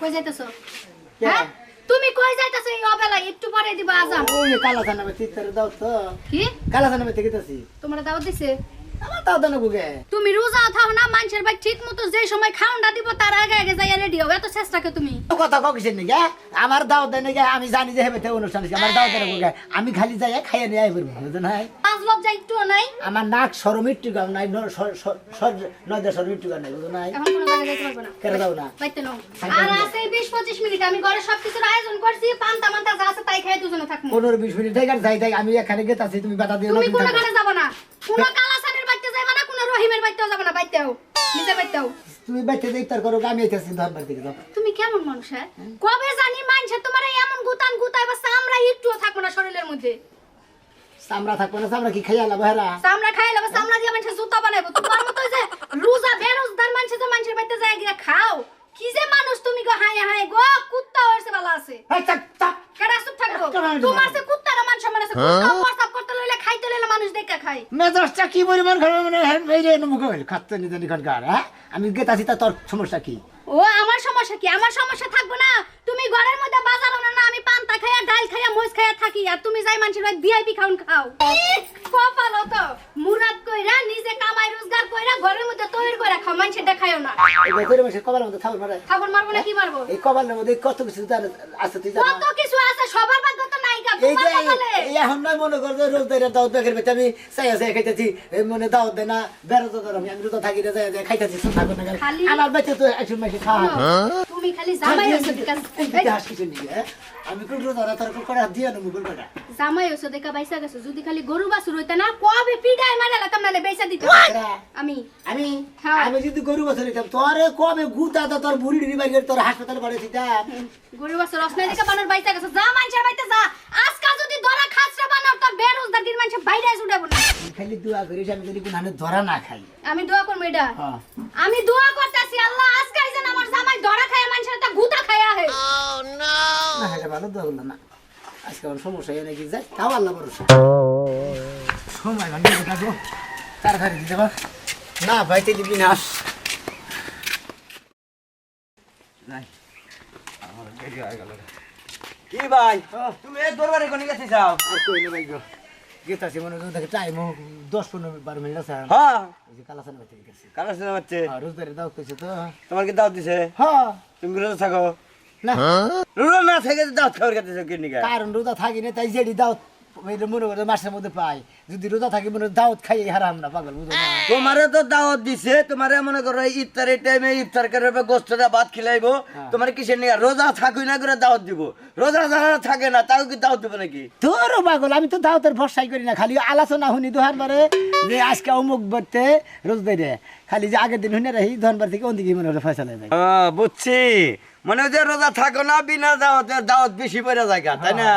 কই যাইতেছো? হ্যাঁ? তুমি কই যাইতেছো এই অবেলা? একটু পরে দিবা আজান। ওই কালা থানা চিত্তরে দাও তো। কি? কালা থানা মে থেকে তাছি তোমরা দাওয়াত দিছে? আমার দানা তুমি রোজা থাও না মানুষের ভাই ঠিক মতো যে সময় খাওয়াটা দিব তার আগে আগে যাই রেডি হও। এত চেষ্টা কে তুমি? কথা কক নাকি আমার দাও দেন নাকি আমি জানি যে হেবে অনুষ্ঠান আছে, আমার দাও দেন বুগে আমি খালি যাই খাইয়ে নিয়ে আইব বুঝছেন নাই? পাঁচ লজ্জা একটু নাই? আমার নাক সরমিট্টু গাম নাই ন- স- স- সর- নয় দশ সরমিট্টু গাম নাই বুঝছেন নাই? এখন কোনো জায়গায় যাইতে পারব না। কেন দাও না? বাইতে নাও। আর আছে বিশ পঁচিশ মিনিট আমি ঘরে সবকিছুর আয়োজন করছি পান্তা মান্তা যা আছে তাই খাই দুজনে থাকব। পনেরো বিশ মিনিট থেকে আর যাই যাই আমি এখানে গেতাছি তুমি বাধা দিও না তুমি তুমি কোনো কানে যাব না? কোনো কালাসানের বাইতে যাবে না কোন রহিমের বাইতেও যাবে না বাইতেও নিজে বাইতেও তুমি বাইতে ইফতার করো আমি আইতাছি ধরবার দিকে যাও। তুমি কেমন মানুষ হ্যাঁ? কবে জানি মানছে তোমার এমন গুতান গুতাই বা আমরা একটুও থাকব না শরীরের মধ্যে। সামরা থাকব না সামরা কি খাইয়া লাভ হেরা সামরা খাইয়া লাভ সামরা দিয়ে মানুষের জুতা বানাইবো। তোমার মতো যে রোজা বেরোজদার মানুষ যে মানুষের বাড়িতে যায় গিয়া খাও কি যে মানুষ তুমি গো হাই হাই গো কুত্তা হইছে ভালো আছে এই চাপ চাপ কেডা চুপ থাকব একটা মানুষ তোমার নাই। সে কুত্তার মান সম্মান আছে কুত্তা প্রস্তাব করতে লইলে খাইতে লইলে মানুষ দেখা খায় মেজাজটা কি পরিমাণ খারাপ মানে হ্যাঁ, এই রে মুখ হইল খাচ্ছে নিজে নিখনকার হ্যাঁ? আমি গেতাছি তা তোর সমস্যা কি? ও আমার সমস্যা কি? আমার সমস্যা থাকব না? তুমি ঘরের মধ্যে বাজারও না না আমি পান্তা খাইয়া ডাল খাইয়া মরিচ খাইয়া থাকি আর তুমি যাই মানুষের ভাই ভিআইপি খাউন খাও। কপাল তো মুরাদ কইরা নিজে কামাই রোজগার কইরা ঘরের মধ্যে তৈরি কইরা খাও মানুষের দেখায়ও না। এই করে মাসে কবার মধ্যে থাকল মারে। খাবার মারবো না কি মারবো? এই কবালের মধ্যে কত কিছু জানে আছে তুই জানো? কত কিছু আছে সবার ভাগ্য তো নাইকা এই তোমার যে কপালে এই এখন নয় মনে কর যে রোজ দেয় দাওয়াত বেকের বেতে আমি চাইয়া চাইয়া খাইতেছি এই মনে দাওয়াত দেয় না বেরোতে ধর আমি আমি রোজা থাকি রে যাইয়া যাইয়া খাইতেছি থাকো না আমার বেঁচে তো একশো মাসে খাওয়া তুমি খালি জামাই হইছো দেখা এই কিছু নেই, হ্যাঁ? আমি কোন রোজা না তোর করে দিয়ে নেব কোন কটা? জামাই হইছো দেখা বাইসা গেছো যদি খালি গরু বাছুর হইতা না কবে পিডায় মারা লাতাম নালে বেচা দিতে আমি আমি হ্যাঁ। আমি যদি গরু বছর দিতাম তোরে কবে গুতা তোর বুড়ি তোর হাসপাতালে গরু বাছুর রসনাই দেখা বানর বাইসা গেছো যা বাইতে যা। খাসরা বানর তোর বেরোজগার দিন মানুষের বাইরে উঠাবো না। খালি দোয়া করিস আমি যদি কোনো ধরা না খাই। আমি দোয়া করব এটা। হ্যাঁ। আমি দোয়া করতেছি আল্লাহ আজকে যেন আমার জামাই ধরা খায় মানুষের একটা গুতা খায়া হে না এটা ভালো দোয়া করলাম না। আজকে আমার সমস্যা হয় নাকি যাই তাও আল্লাহ ভরসা। সময় ভাঙে থাকব তাড়াতাড়ি দিতে পার না ভাইতে দিবি না। নাই আমার গেল। রে। কি ভাই? তুমি এক দরবারে কোনে গেছি যাও? আর কই না ভাই গো? গেতাছি মনে হয় দেখে টাইম দশ পনেরো বারো মিনিট আছে। হ্যাঁ। ওই যে কালাসান বাচ্চা গেছে কালাসান বাচ্চা আর রোজদারে দাও কইছে তো। তোমার কি দাওয়াত দিছে? হ্যাঁ। তুমি রোজ থাকো? না। রোজ না থেকে দাওয়াত খাওয়ার কাছে কি নিকা কারণ রোজা থাকি না তাই যেটি এটা মনে করে মাসের মধ্যে পাই। যদি রোজা থাকি মনে দাওয়াত খাই হারাম না পাগল বুঝো না। তোমারে তো দাওয়াত দিছে তোমারে মনে করো ইফতারের টাইমে ইফতার করে গোস্তটা ভাত খিলাইবো। তোমার কিসের নিয়ে? রোজা থাকুই না করে দাওয়াত দিব। রোজা যারা থাকে না তাও কি দাওয়াত দিব নাকি? তোর পাগল আমি তো দাওয়াতের ভরসাই করি না খালি আলোচনা শুনি দোহার বারে যে আজকে অমুক বাড়তে রোজ দেয় খালি যে আগের দিন শুনে রাখি ধনবার থেকে ওদিকে মনে হলে ফয়সালা যায় হ্যাঁ বুঝছি। মনে হচ্ছে রোজা থাকো না বিনা দাওয়াতে দাওয়াত বেশি পড়ে জায়গা তাই না?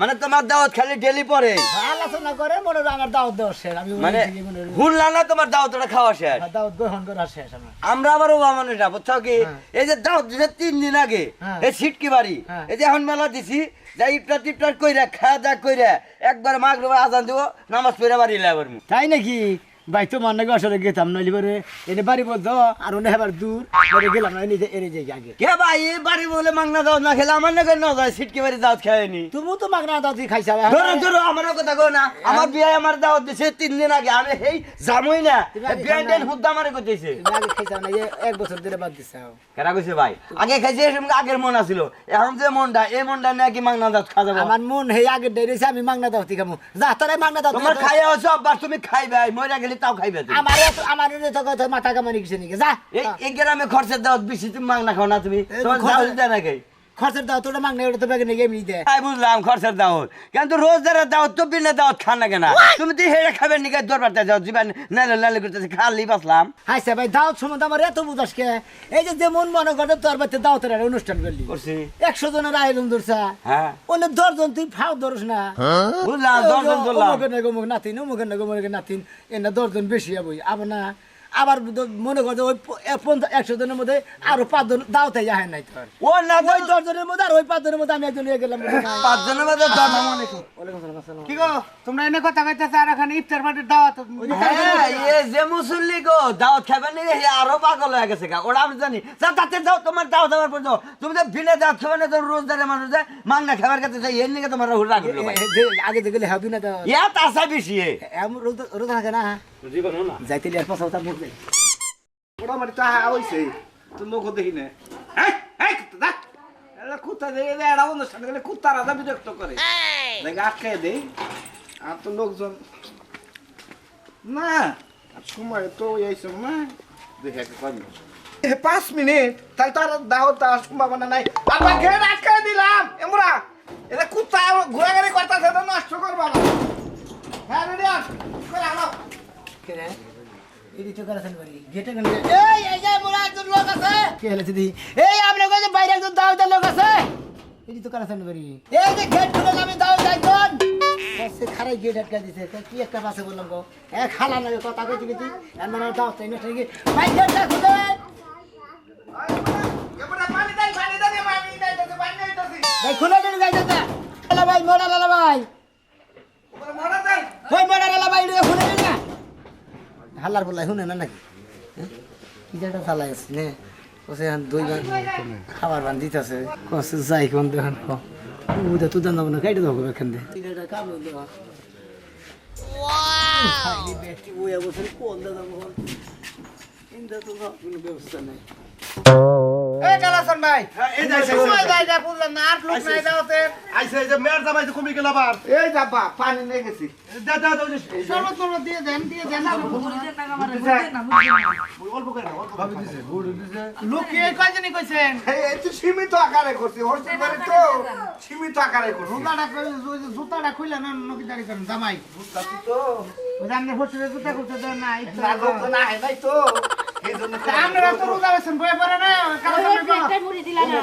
মানে তোমার দাওয়াত খালি ডেলি পড়ে। আলোচনা করে মনে হয় আমার দাওয়াত দেওয়া শেষ আমি মানে হয় হুনলা না তোমার দাওয়াতটা খাওয়া শেষ। দাওয়াত গ্রহণ করা শেষ আমার। আমরা আবার ওবা মানুষ না বুঝছ কি? এই যে দাও দিছে তিন দিন আগে হ্যাঁ। এই সিটকি বাড়ি হ্যাঁ। এই যে এখন মেলা দিছি যাই ইফতার টিফতার কইরা খাওয়া দাওয়া কইরা একবার মাগরিব আজান দিব নামাজ পড়ে বাড়ি লাবার তাই নাকি? ভাই তো মান নাকি আসলে গেতাম নইলে পরে এনে বাড়ি বলতো আর অন্য হেবার দূর পরে গেলাম না এনে এনে যাই আগে। কে ভাই এই বাড়ি বলে মাংনা দাও না খেলে আমার নাকি না যায় সিটকি বাড়ি দাওয়াত খায়নি তুমি তো মাগনা দাও তুই খাইছা ধরো ধরো আমার কথা কো না। আমার বিয়ে আমার দাওয়াত দিছে তিন দিন আগে। আমি এই জামুই না বিয়ে দেন হুদ্দা কইতেছে। তুমি আগে খাইছা না এক বছর ধরে বাদ দিছে। কেরা কইছে ভাই? আগে খাইছে আগের মন আছিল। এখন যে মনটা এই মনটা নাকি মাংনা দাওয়াত খাওয়া যাবে? আমার মন হে আগে ডেরেছে আমি মাগনা দাও তুই খামু। যা তোরাই মাগনা দাও তোমার খাইয়া হচ্ছে অভ্যাস তুমি খাইবে মরে গেলে তাও খাইবে আমার এত- আমার এনে তো কথা মাথা কামানি কিছু নাকি? যা। এই গ্রামে খরচা দাও বেশি তুমি মাংনা খাও না তুমি। তোমার খরচের দাও তোরা মাগনা ওটা তো বেগে নাকি এমনি দে। তাই বুঝলাম খরচের দাওয়াত। কিন্তু রোজদারের দাওয়াত তো বিনা দাওয়াত খান না কেনা। তুমি তো হেরে খাবে নিকে দরবারটা যাও জীবন নালে নালে করতেছে খালি বাসলাম হাইছে ভাই দাওয়াত সম্বন্ধে আমার এত বুঝাস কে? এই যে যেমন মনে করে তোর বাড়িতে দাওয়াতের একটা অনুষ্ঠান করলি। করছি। একশো জনের আয়োজন ধরছা। হ্যাঁ। অনেক দশজন তুই ফাও ধরস না। বুঝলাম দর্শন করলাম অমুকের নাকি অমুক নাতিন অমুকের নাকি অমুকের নাতিন। এনে দশজন বেশি হবই আবার না আবার মনে করছে ওই পঞ্চাশ একশো জনের মধ্যে আরও পাঁচজন দাওতে যায় নাই। তোর ও না ওই দশ জনের মধ্যে আর ওই পাঁচ জনের মধ্যে আমি একজন গেলাম গেলাম। পাঁচজনের মধ্যে কি গো? তোমরা এনে কথা কইতেছ আর এখানে ইফতার পার্টির দাওয়াত হ্যাঁ, এ যে মুসল্লি গো দাওয়াত খাবে নি আরও পাগল হয়ে গেছে গা। ওরা আমি জানি। যা তাতে যাও তোমার দাওয়াত দেওয়ার পর যাও। তুমি তো বিনা দাওয়াত খাবে না তো রোজদারে মানুষ যায় মাংনা খাবার কাছে যাই এর নিকে তোমার হুড়া করল ভাই। আগে যে গেলে হবি না তো? ইয়া তাসা বেশি এ। এমন রোদ- রোদ থাকে না? যাইতে মুখ হইছে। লোক দেখি না। দা এরা কুত্তা দিয়ে এরা এরা অনুষ্ঠান গেলে কুত্তা রাজা বিরক্ত করে। দেখে আটকে দেই? আর তো লোকজন না আর সময় তো এই সময় দেখে একটা কম পাঁচ মিনিট তাহলে তার দাওয়াত দেওয়ার সম্ভাবনা নাই। আবার ঘের আটকে দিলাম এমরা। এটা কুত্তা ঘোরাঘুরি করতেছে তো নষ্ট করবা না। হ্যাঁ রেডি আস করে আনো এই তো করাছেন বাড়ি। গেটে গেলে এই এই যে মোরা একজন লোক আছে। কে হলে দিদি? এই আপনি কইছে বাইরে একজন দাওয়াতের লোক আছে। এই তো করাছেন বাড়ি। এই যে গেট খুলে আমি দাওয়াত একজন। সে খারাই গেট আটকা দিছে। কি একটা পাশে বললাম গো? এ খালা না কথা কইছি গেছি এমন দাওয়াত তাই না ঠিক ভাই গেটটা খুলে ভাই খুলে দিন গাইতে ভাই মোড়া লালা ভাই। ওপরে মরা ওই মোড়া লালা ভাই খুলে দিন। হাল্লার বলাই শুনে না নাকি? কি যেটা চালাই আছে নে। কোসে দুই বার খাবার বান দিতেছে। কসে যাই কোন দেখেন উদা তো জানাব না কাইটে দেবো এখান দিয়ে। কোন দাদা ব্যবস্থা নেই। এই কালাসন ভাই। এই যাইছে, সময় এই যাইছে। যায় যা বুঝলেন না আর লোক নাই দাওতে আইসে এই যে মেয়ের জামাই তো কমে গেল আবার। এই যাবা পানি নিয়ে গেছি। দে দে দে শরবত টরবত দিয়ে দেন দিয়ে দেন। অল্প করে নাও, অল্প করে নাও। লোক কি কয়জনই কইছেন? এই তো সীমিত আকারে করছি হোস্টেল বাড়ি তো সীমিত আকারে করছি। জুতাটা খুইলা না নকি দাঁড়ি করেন জামাই? জুতা তো। করতে দেন না নাই তো। আপনারা তো রোজা আছেন বয়ে পড়ে না কারণ যে একটা মুড়ি দিলা না।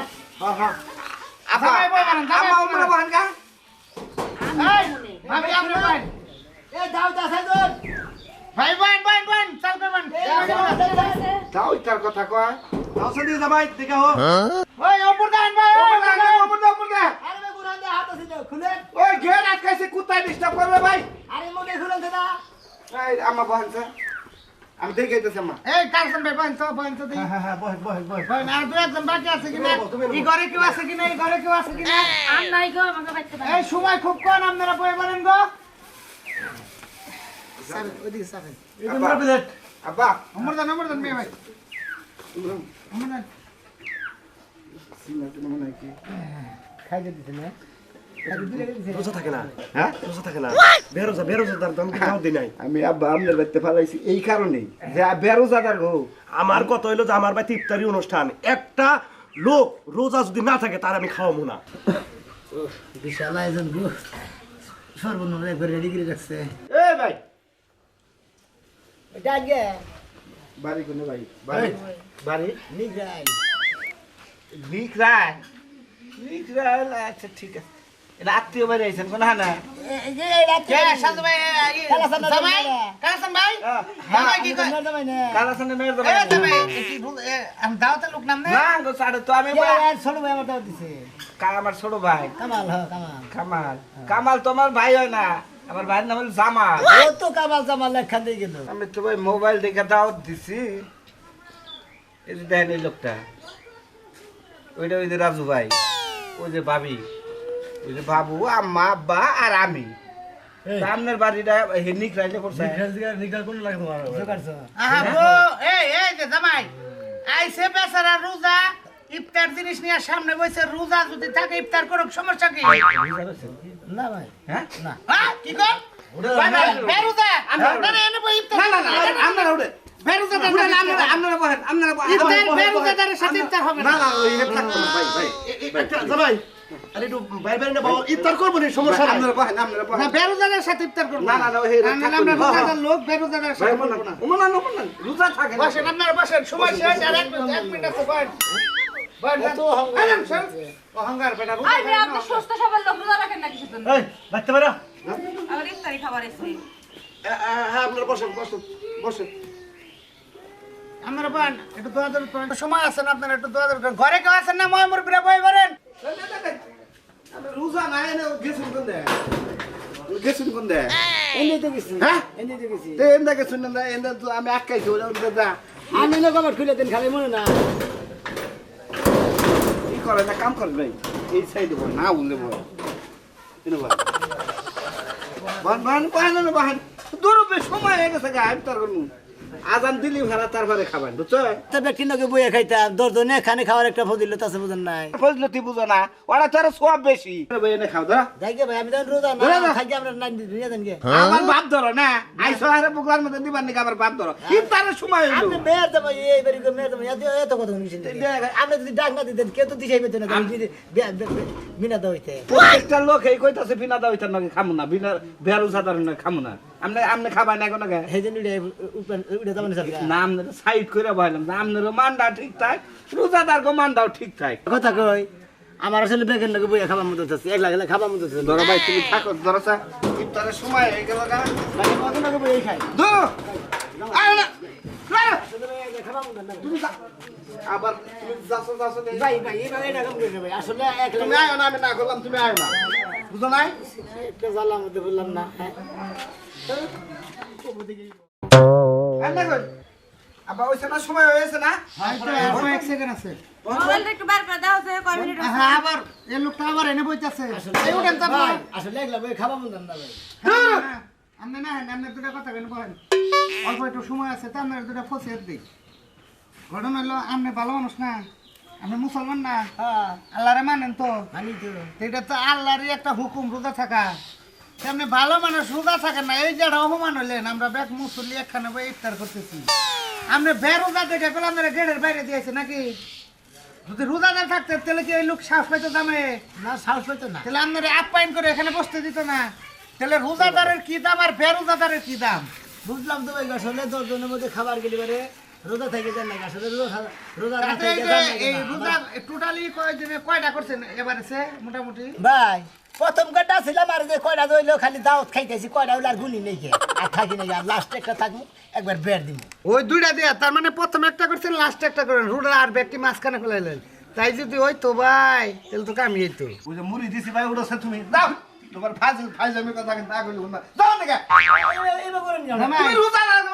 আপা বয়ে পড়েন জামাই আমরা বহান গা। এই ভাবি আপনি ভাই এ দাওত আছে তোর ভাই ভাই ভাই ভাই চাল করবেন তাও ইটার কথা কয়। আওসে দিয়ে জামাই দেখে হো ওই অপর দেন ভাই অপর দেন অপর দেন অপর দেন আরে ভাই গুরান দে। হাত আছে খুলে। ওই ঘের আটকাইছে কুত্তায় ডিস্টার্ব করবে ভাই। আরে মোকে খুলে দে। না এই আমা বহান স্যার আমি দেখে দিতেছি আমা এই কারসন ভাই বহান তো বহান তো হ্যাঁ হ্যাঁ বহান আর দু একজন বাকি আছে কিনা? এই ঘরে কেউ আছে কিনা? এই ঘরে কেউ আছে কিনা? আর নাই গো আমাকে বাইতে এই সময় খুব কম আপনারা বয়ে বলেন গো। এই প্লেট আব্বা। নম্বর দেন নম্বর দেন মেয়ে ভাই। নম্বর দেন। খাইতে দিছে না খাইতে দিলে দিছে রোজা থাকে না। হ্যাঁ? রোজা থাকে না। বেরোজা দাম দিই নাই। আমি আব্বা আপনার বাড়িতে ফালাইছি এই কারণেই। যে বেরোজাদার গো। আমার কত হইল যে আমার বাড়িতে ইফতারি অনুষ্ঠান। একটা লোক রোজা যদি না থাকে তার আমি খাওয়াবো না। বিশাল আয়োজন গো। সর্বনিম্ন একবার রেডি করে রাখছে। এ ভাই! বাড়ি কোনে ভাই? বাড়ি? বাড়ি? নিগ্রাই নিকরায় নিকরায় আচ্ছা ঠিক আছে। এটা আত্মীয় বাড়ি আইছেন কোন হানা? আমার ছোট ভাই। কামাল কামাল। কামাল। কামাল তোমার ভাই হয় না। আমার ভাইয়ের নাম হলো জামাল। ও তো কামাল জামাল লেখা দিয়ে গেল। আমি তো ভাই মোবাইল দেখে দাওয়াত দিছি। এই যে দেখেন এই লোকটা। ওইটা ওই যে রাজু ভাই। ওই যে ভাবি। বাবু আম্মা আব্বা আর আমি। আপনার বাড়িটা হেনিক রাইলে করছে? আহা ব্রো এই এই যে জামাই আইছে বেচারা রোজা ইফতার জিনিস নিয়ে সামনে বসে রোজা যদি থাকে ইফতার করুক সমস্যা কি? না ভাই। হ্যাঁ? না। হ্যাঁ কি কর ভাই ভাই বেরুজা এনে ইফতার না না না আমরা উড়ে বেরুজা আমরা আমরা আরে একটু বাইরে বাইরে না বাবা ইফতার করব না সমস্যা নাই। আমরা বহেন আমরা বহেন না বেরুজাদার সাথে ইফতার করব। না না না ওই আমরা রোজাদার লোক বেরুজাদার সাথে করব না। ওমনা না ওমনা রোজা থাকে বসেন আপনারা বসেন সময় শেষ আর এক মিনিট এক মিনিট আছে বহেন বহেন অহংকার বেটা আই রে আপনি সুস্থ সবল লোক রোজা রাখেন না কিছু এই বাচ্চা বাইরা। আমার ইফতারি খাবার এসে হ্যাঁ আপনারা বসেন বসেন বসেন। আমার পান একটু দোয়া সময় আছেন আপনার একটু দোয়া ঘরে কেউ আছেন না ময় মোর বিরা বই করেন রোজা নাই এনে গেছুন কোন দে গেছুন কোন দে এনে তো গেছি হ্যাঁ? এনে তো গেছি তে এন্দা গেছুন না এন্দা তো আমি আটকাইছি ওটা ওটা যা আমি না কবার খুলে দেন খালি মনে না। কি করে না কাম করে ভাই। এই সাইডে বল না উনলে বল। এনে বল। বান বান বান না বান দূর সময় হয়ে গেছে গা আমি তার করমু আজান দিলি ভাড়া তারপরে খাবেন বুঝছ? তো ব্যক্তি নকে বইয়ে খাইতাম? দর্জনে খানে খাওয়ার একটা ফজিলত আছে বুঝেন নাই? ফজলতি বুঝো না ওরা তো আরও সব বেশি। ভাই এনে খাও ধরা যাইকে ভাই আমি তো রোজা না না। থাকি আমরা না দুনিয়া দেন গে। আমার বাপ ধরো না? আইসো আরে বুকলার মধ্যে দিবার নাকি আমার বাপ ধরো? ইফতারের সময় হইল। আপনি মেয়ের দেবো এই বাড়ি মেয়ের দেবো এত এত কথা শুনছেন আপনি যদি ডাক না দিতেন কেউ তো দিশাই পেতেন না আমি যদি মিনা দাও প্রত্যেকটা লোক এই কইতাছে বিনা নাকি খামু না বিনা বেরু সাধারণ না খামু না। আমনে আমনে খাবাই না কোন সেই জন্য উঠে যাবেন স্যার না আমনে সাইড করে বহাইলাম না আমনের মানটা ঠিক থাক রোজাদার গো মানটাও ঠিক থাক কথা কই আমার আসলে বেগের লোকে বইয়া খাবার মতো আছে এক লাগে খাবার মতো আছে। ধরো ভাই তুমি থাকো ধরো সা ইফতারের সময় হয়ে গেল গা। বাকি কত লোকে বইয়া খাই? দু আয় না আয় না। খাবার মতো না তুমি যা। আবার তুমি যাচ্ছো যাচ্ছো ভাই ভাই এই ভাই এরকম করে ভাই? আসলে এক তুমি আয় না আমি না করলাম তুমি আয় না। বুঝো নাই? একটা জ্বালার মধ্যে বললাম না হ্যাঁ। আবার সময় হয়েছে না এক সেকেন্ড আছে মোবাইলটা একটু বার করে দাও যে কয় মিনিট হয়েছে। আবার এই লোকটা আবার এনে বইতাছে এই উঠেন তো ভাই আসলে এক লাগে খাবার মতো না ভাই আপনি না হেন আপনার কথা কেন বলেন অল্প একটু সময় আছে তো আপনার দুটা ফসিয়ে দিই ঘটনা হলো আপনি ভালো মানুষ না আপনি মুসলমান না আল্লাহরে মানেন মানি তো এটা তো আল্লাহরই একটা হুকুম রোজা থাকা তো আপনি ভালো মানুষ রোজা থাকেন না এই যেটা অপমান হলেন আমরা ব্যাগ মুসল্লি একখানে বই ইফতার করতেছি। আপনি বে রোজা দেখে পেলে আপনারা গেটের বাইরে দিয়েছে নাকি? যদি রোজাদার থাকতেন তাহলে কি এই লোক সাহস পাইতো দামে না সাহস হইতো না। তাহলে আপনারা আপ্যায়ন করে এখানে বসতে দিত না। তাহলে রোজাদারের কি দাম আর বে বেরোজাদারের কি দাম? বুঝলাম তো ভাই আসলে দশ জনের মধ্যে খাবার গেলে রোজা থেকে যান না আসলে রোজা রোজা না থেকে যান না? এই রোজা টোটালি কয় দিনে কয়টা করছেন এবারে সে মোটামুটি? ভাই প্রথম কটা ছিলাম আর যে কয়টা রইল খালি দাওয়াত খাইতেছি কয়টা হইল আর গুনি নেই খেয়ে। আর থাকি নাই আর লাস্ট একটা থাকব একবার বের দিব। ওই দুইটা দিয়ে তার মানে প্রথম একটা করছেন লাস্ট একটা করেন। রুডা আর ব্যক্তি মাঝখানে ফেলাইলেন। তাই যদি ওই তো ভাই তাহলে তো কামিয়ে তো। ওই যে মুড়ি দিছি ভাই উড়ছে তুমি। দাও। তোমার ফাজিল ফাইজামি কথা কিন্তু আগুন না। যাও না করেন যাও। তুমি রোজা না না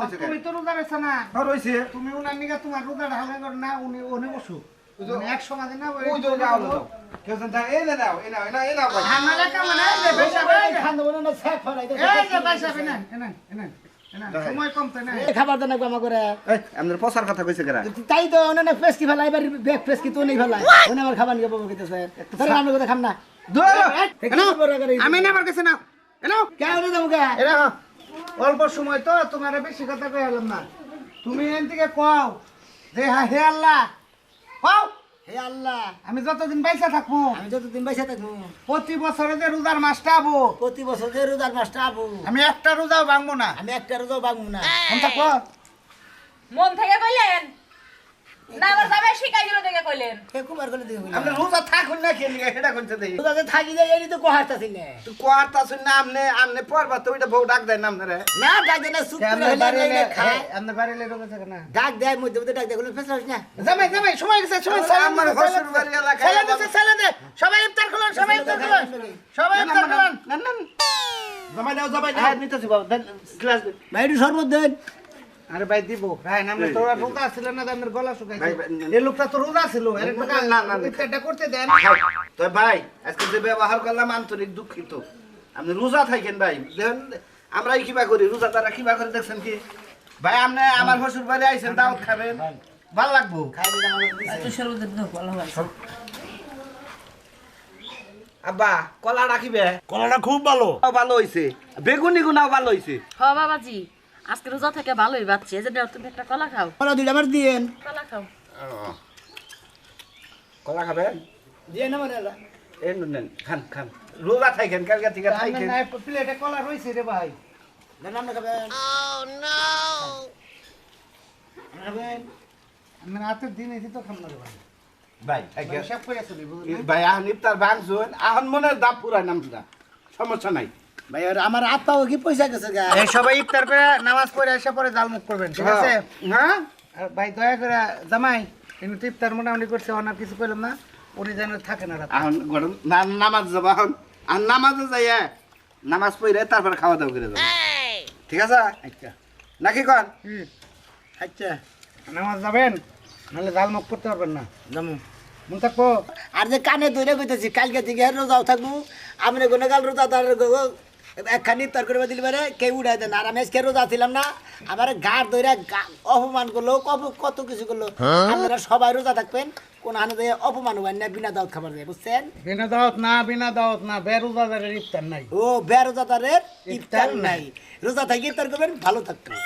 হইছে তুমি তো রোজা রেছো না। আর হইছে তুমি উনার নিকা তোমার রোজা ঢাকা কর না উনি উনি বসু। এক সমাজে না ওই যে যাও যাও কেউ জানতা এই না নাও এই নাও এই নাও এই নাও ভাই। হামলা কেমন এই বেশা এই খান দেবো না, ছ্যাঁক ফেলাইতে এই যে বেশা বিনা এনান এনান এনান সময় কম তো না খাবার দেন একবার করে আমাদের পসার কথা কইছে কেরা? তাই তো অনেক ফেসকি ফেলাই এবার ব্যাগ ফেসকি তো নেই ফেলাই। ওনে আমার খাবার নিয়ে বাবা খেতেছে তাহলে আমরা কথা খাম না। আমি নেবার গেছি না। এনো কেন যাব কে এরা অল্প সময় তো তোমার বেশি কথা কই হলাম না। তুমি এন থেকে কও যে হ্যাঁ হে আল্লাহ। কও। হে আল্লাহ। আমি যতদিন বাইসা থাকব আমি যতদিন বাইসা থাকব। প্রতি বছরে যে রোজার মাসটা আবো প্রতি বছর যে রোজার মাসটা আবু। আমি একটা রোজাও ভাঙবো না। আমি একটা রোজাও বাগবো না। মন থেকে কইলেন? না আবার যাবে শিখাই দিল থেকে কইলেন। কে কুমার করে দিবে আপনি রোজা থাকুন না খেয়ে নিয়ে সেটা দেই রোজাতে থাকি যায় এই তো কোহারতাছি না। তুই কোয়ারতা শুন না আমনে আমনে পড়বা তো ওইটা বউ ডাক দেয় না আপনারে না ডাক দেয় না সুপ করে হলে বাড়ি খায়। আপনার বাড়ি রোজা থাকে না। ডাক দেয় মধ্যে মধ্যে ডাক দেয় কোনো ফেসলা না? জামাই জামাই সময় গেছে সময় আমার শ্বশুর বাড়ি এলাকায় ছেলে দিছে ছেলে দে সবাই ইফতার খুলুন সবাই ইফতার খুলুন সবাই ইফতার খুলুন না। না জামাই দাও জামাই দাও। নিতেছি বাবা গ্লাস দে। ভাই শরবত দেন। আরে ভাই দিব। ভাই আমরা তো রোজা ছিল না গলা শুকাইছে। এই লোকটা তো রোজা ছিল এর না, না, না, না। করতে দেন। তো ভাই আজকে যে ব্যবহার করলাম আন্তরিক দুঃখিত। আপনি রোজা থাকেন ভাই দেখেন আমরাই কিবা করি রোজা তারা কিবা করে দেখছেন কি? ভাই আপনি আমার শ্বশুর বাড়ি আইছেন দাওয়াত খাবেন। ভালো লাগবো। আমার আব্বা কলা রাখিবে কলাটা খুব ভালো। ভালো হইছে। বেগুনি গুনাও ভালো হইছে। হ বাবাজি। আজকে রোজা থেকে ভালোই বাচ্চি এই যে তুমি একটা কলা খাও। কলা দুইটা আমার দিয়েন। কলা খাও। কলা খাবেন দিয়েন আমার এলা। এই নেন খান খান। রোজা থাকেন কালকে থেকে থাকেন প্লেটে কলা রইছে রে ভাই। দেন আপনি খাবেন আপনি খাবেন আমি রাতের দিন এসে তো খাম না রে ভাই। ভাই ভাই আহন ইফতার ভাঙছুন আহন মনের দাপ পুরাই নাম সমস্যা নাই। ভাই আর আমার আত্মাও কি পয়সা গেছে গা? এই সবাই ইফতার করে নামাজ পড়ে এসে পরে জাল মুখ করবেন ঠিক আছে? হ্যাঁ? আর ভাই দয়া করে জামাই কিন্তু ইফতার মোটামুটি করছে ওনার কিছু কইলাম না উনি যেন থাকে না এখন না- নামাজ যাব এখন। আর নামাজে যাই নামাজ পড়ে তারপর খাওয়া দাওয়া করে যাব। ঠিক আছে? আচ্ছা। নাকি কন? আচ্ছা। নামাজ যাবেন নাহলে জাল মুখ করতে পারবেন না। যেমন মন থাকব? আর যে কানে ধরে কইতেছি কালকে থেকে রোজাও থাকব আমি কোনো কাল রোজা তার একখানি তর করে দিলে পারে কেউ উড়াই দেন আর আমি আজকে রোজা ছিলাম না আমার গাড় ধরে অপমান করল কত- কত কিছু করল। আপনারা সবাই রোজা থাকবেন কোন হানে দিয়ে অপমান হবেন না বিনা দাওয়াত খাবার যায় বুঝছেন? বিনা দাওয়াত না বিনা দাওয়াত না বেরোজাদারের ইফতার নাই। ও বে রোজা তারের ইফতার নাই। রোজা থাকি ইফতার করবেন ভালো থাকবেন।